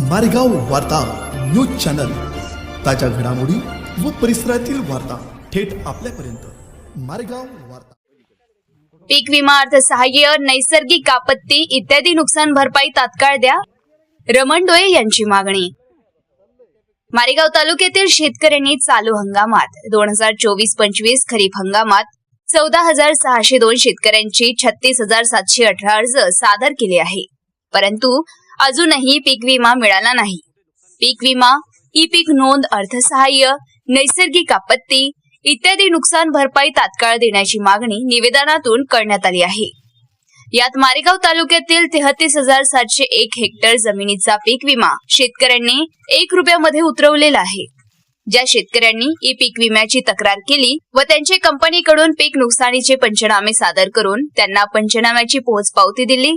मारेगाव वार्ता news channel. ताज्या घडामोडी व परिसरातील वार्ता थेट आपल्यापर्यंत. मारेगाव वार्ता. पीक विमा अर्थसहाय्य नैसर्गिक आपत्ती इत्यादी नुकसान भरपाई तात्काळ द्या. रमण डोळे यांची मागणी. मारेगाव तालुक्यातील शेतकऱ्यांनी चालू हंगामात दोन हजार चोवीस पंचवीस खरीप हंगामात चौदा हजार सहाशे दोन शेतकऱ्यांची छत्तीस हजार सातशे अठरा अर्ज सादर केले आहे. परंतु अजूनही पीक विमा मिळाला नाही. पीक विमा ई पीक नोंद अर्थसहाय्य नैसर्गिक आपत्ती इत्यादी नुकसान भरपाई तात्काळ देण्याची मागणी निवेदनातून करण्यात आली आहे. यात मारेगाव तालुक्यातील तेहतीस हजार सातशे एक हेक्टर जमिनीचा पीक विमा शेतकऱ्यांनी एक रुपयामध्ये उतरवलेला आहे. ज्या शेतकऱ्यांनी ई पीक विम्याची तक्रार केली व त्यांचे कंपनीकडून पीक नुकसानीचे पंचनामे सादर करून त्यांना पंचनाम्याची पोहोचपावती दिली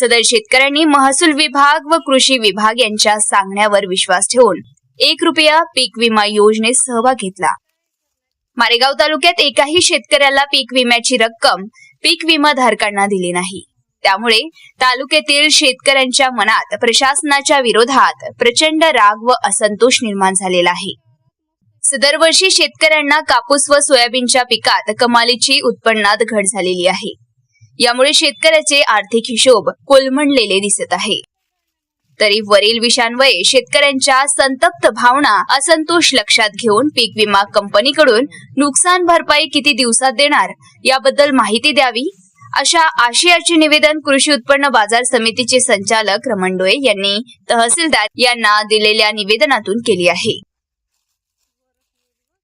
सदर शेतकऱ्यांनी महसूल विभाग व कृषी विभाग यांच्या सांगण्यावर विश्वास ठेवून एक रुपया पीक विमा योजनेत सहभाग घेतला. मारेगाव तालुक्यात एकाही शेतकऱ्याला पीक विम्याची रक्कम पीक विमा धारकांना दिली नाही. त्यामुळे तालुक्यातील शेतकऱ्यांच्या मनात प्रशासनाच्या विरोधात प्रचंड राग व असंतोष निर्माण झालेला आहे. दरवर्षी शेतकऱ्यांना कापूस व सोयाबीनच्या पिकात कमालीची उत्पन्नात घट झालेली आहे. यामुळे शेतकऱ्याचे आर्थिक हिशोब कोलमडलेले दिसत आहे. तरी वरील विषयांवये शेतकऱ्यांच्या संतप्त भावना असंतोष लक्षात घेऊन पीक विमा कंपनीकडून नुकसान भरपाई किती दिवसात देणार याबद्दल माहिती द्यावी? अशा आशयाचे निवेदन कृषी उत्पन्न बाजार समितीचे संचालक रमण डोळे यांनी तहसीलदार यांना दिलेल्या निवेदनातून केली आहे.